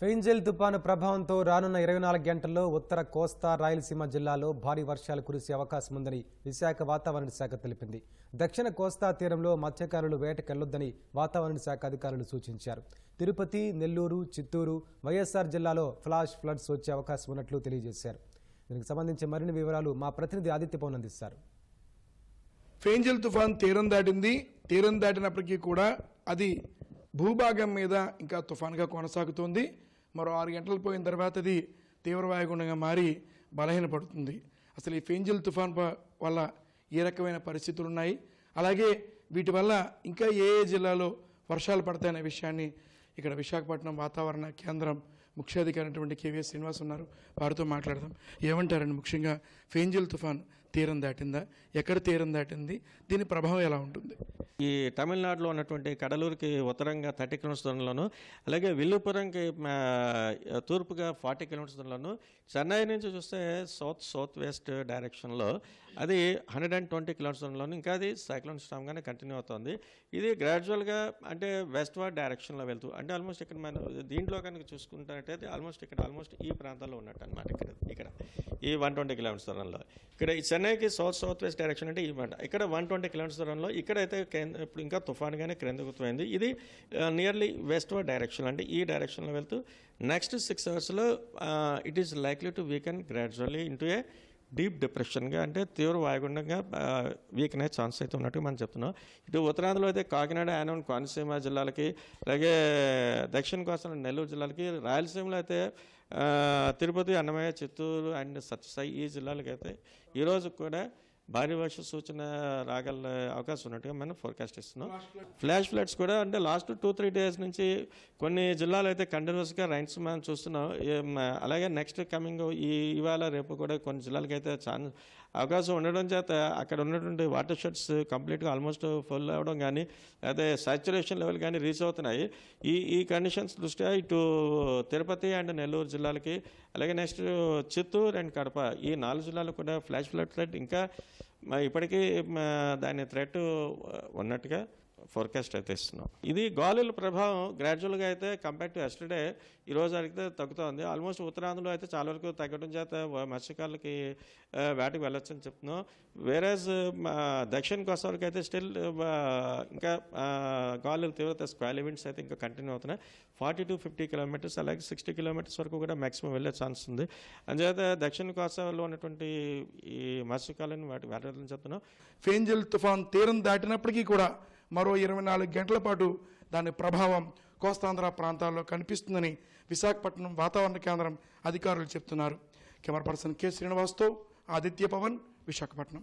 Fengal తుపాను ప్రభావంతో రానున్న ఇరవై నాలుగు గంటల్లో ఉత్తర కోస్తా రాయలసీమ జిల్లాలో భారీ వర్షాలు కురిసే అవకాశం ఉందని విశాఖ వాతావరణ శాఖ తెలిపింది. దక్షిణ కోస్తా తీరంలో మత్స్యకారులు వేటకెళ్ళొద్దని వాతావరణ శాఖ అధికారులు సూచించారు. తిరుపతి నెల్లూరు చిత్తూరు వైఎస్ఆర్ జిల్లాలో ఫ్లాష్ ఫ్లడ్స్ వచ్చే అవకాశం ఉన్నట్లు తెలియజేశారు. దీనికి సంబంధించి మరిన్ని వివరాలు మా ప్రతినిధి ఆదిత్య పవన్ అందిస్తారు. ఫేంజల్ తుఫాన్ తీరం దాటింది. తీరం దాటినప్పటికీ కూడా అది భూభాగం మీద ఇంకా తుఫాన్గా కొనసాగుతోంది. మరో ఆరు గంటలు పోయిన తర్వాత అది తీవ్ర వాయుగుండంగా మారి బలహీనపడుతుంది. అసలు ఈ ఫెంజిల్ తుఫాన్ వల్ల ఏ రకమైన పరిస్థితులు ఉన్నాయి అలాగే వీటి వల్ల ఇంకా ఏ ఏ జిల్లాలో వర్షాలు పడతాయనే విషయాన్ని ఇక్కడ విశాఖపట్నం వాతావరణ కేంద్రం ముఖ్యాధికారి అయినటువంటి కేవీఎస్ శ్రీనివాస్ ఉన్నారు. వారితో మాట్లాడదాం. ఏమంటారండి ముఖ్యంగా ఫెంజిల్ తుఫాన్? తీరం దాటిందా? ఎక్కడ తీరం దాటింది? దీని ప్రభావం ఎలా ఉంటుంది? ఈ తమిళనాడులో ఉన్నటువంటి కడలూరుకి ఉత్తరంగా థర్టీ కిలోమీటర్స్ దూరంలోను అలాగే విల్లుపురంకి తూర్పుగా ఫార్టీ కిలోమీటర్స్ దూరంలోను చెన్నై నుంచి చూస్తే సౌత్ సౌత్ వెస్ట్ డైరెక్షన్లో అది హండ్రెడ్ అండ్ ట్వంటీ కిలోమీటర్స్ దూరంలోను ఇంకా అది సైక్లోన్ స్టామ్గానే కంటిన్యూ అవుతుంది. ఇది గ్రాడ్యువల్గా అంటే వెస్ట్ వార్డ్ డైరెక్షన్లో వెళ్తూ అంటే ఆల్మోస్ట్ ఇక్కడ మనం దీంట్లో కనుక చూసుకుంటున్నట్టయితే ఆల్మోస్ట్ ఇక్కడ ఆల్మోస్ట్ ఈ ప్రాంతాల్లో ఉన్నట్టు అనమాట ఇక్కడ ఇక్కడ ఈ వన్ ట్వంటీ కిలోమీటర్స్ దూరంలో. ఇక్కడ ఈ చెన్నైకి సౌత్ సౌత్ వెస్ట్ డైరెక్షన్ అంటే ఈ మాట ఇక్కడ వన్ ట్వంటీ కిలోమీటర్స్ దూరంలో ఇక్కడైతే ఇప్పుడు ఇంకా తుఫాన్గానే క్రిందకుపోయింది ఇది నియర్లీ వెస్ట్ వర్డ్ డైరెక్షన్ అంటే ఈ డైరెక్షన్లో వెళ్తూ నెక్స్ట్ సిక్స్ అవర్స్లో it is likely to weaken gradually into a deep డిప్రెషన్గా అంటే తీవ్ర వాయుగుండంగా వీక్ అనే ఛాన్స్ అయితే ఉన్నట్టు మనం చెప్తున్నాం. ఇటు ఉత్తరాంధ్రలో అయితే కాకినాడ యానం కోనసీమ జిల్లాలకి అలాగే దక్షిణ కోస్తా నెల్లూరు జిల్లాలకి రాయలసీమలో అయితే తిరుపతి అన్నమయ్య చిత్తూరు అండ్ సత్యసాయి ఈ జిల్లాలకైతే అయితే ఈరోజు కూడా భారీ వర్ష సూచన రాగల అవకాశం ఉన్నట్టుగా మనం ఫోర్కాస్ట్ ఇస్తున్నాం ఫ్లాష్ ఫ్లడ్స్ కూడా అంటే లాస్ట్ టూ త్రీ డేస్ నుంచి కొన్ని జిల్లాలు అయితే కంటిన్యూస్గా రైన్స్ మనం చూస్తున్నాం. అలాగే నెక్స్ట్ కమింగ్ ఈ ఇవాళ రేపు కూడా కొన్ని జిల్లాలకి అయితే ఛాన్స్ అవకాశం ఉండడం చేత అక్కడ ఉన్నటువంటి వాటర్ షెడ్స్ కంప్లీట్గా ఆల్మోస్ట్ ఫుల్ అవ్వడం కానీ అదే సాచురేషన్ లెవెల్ కానీ రీచ్ అవుతున్నాయి. ఈ ఈ కండిషన్స్ దృష్ట్యా ఇటు తిరుపతి అండ్ నెల్లూరు జిల్లాలకి అలాగే నెక్స్ట్ చిత్తూరు అండ్ కడప ఈ నాలుగు జిల్లాలకు కూడా ఫ్లాష్ ఫ్లడ్ ఇంకా ఇప్పటికీ దాని థ్రెట్ ఉన్నట్టుగా ఫోర్కాస్ట్ అయితే ఇస్తున్నాం. ఇది గాలుల ప్రభావం గ్రాడ్యువల్గా అయితే కంపేర్ టు ఎస్టర్డే ఈ రోజు అడిగితే తగ్గుతోంది. ఆల్మోస్ట్ ఉత్తరాంధ్రలో అయితే చాలా వరకు తగ్గడం చేత మత్స్యకారులకి వేటకు వెళ్ళొచ్చని చెప్తున్నాం. వేరేజ్ దక్షిణ కోస్తా వరకు అయితే స్టిల్ ఇంకా గాలుల తీవ్రత స్క్వాల్ ఈవెంట్స్ అయితే ఇంకా కంటిన్యూ అవుతున్నాయి. ఫార్టీ టు ఫిఫ్టీ కిలోమీటర్స్ అలాగే సిక్స్టీ కిలోమీటర్స్ వరకు కూడా మాక్సిమం వెళ్ళే ఛాన్స్ ఉంది. అందుచేత దక్షిణ కోస్తాలో ఉన్నటువంటి ఈ మత్స్యకాలను వాటి వెళ్ళడం చెప్తున్నాం. ఫేంజల్ తుఫాన్ తీరం దాటినప్పటికీ కూడా మరో ఇరవై నాలుగు గంటల పాటు దాని ప్రభావం కోస్తాంధ్ర ప్రాంతాల్లో కనిపిస్తుందని విశాఖపట్నం వాతావరణ కేంద్రం అధికారులు చెప్తున్నారు. కెమెరా పర్సన్ కె శ్రీనివాస్తో ఆదిత్య పవన్ విశాఖపట్నం.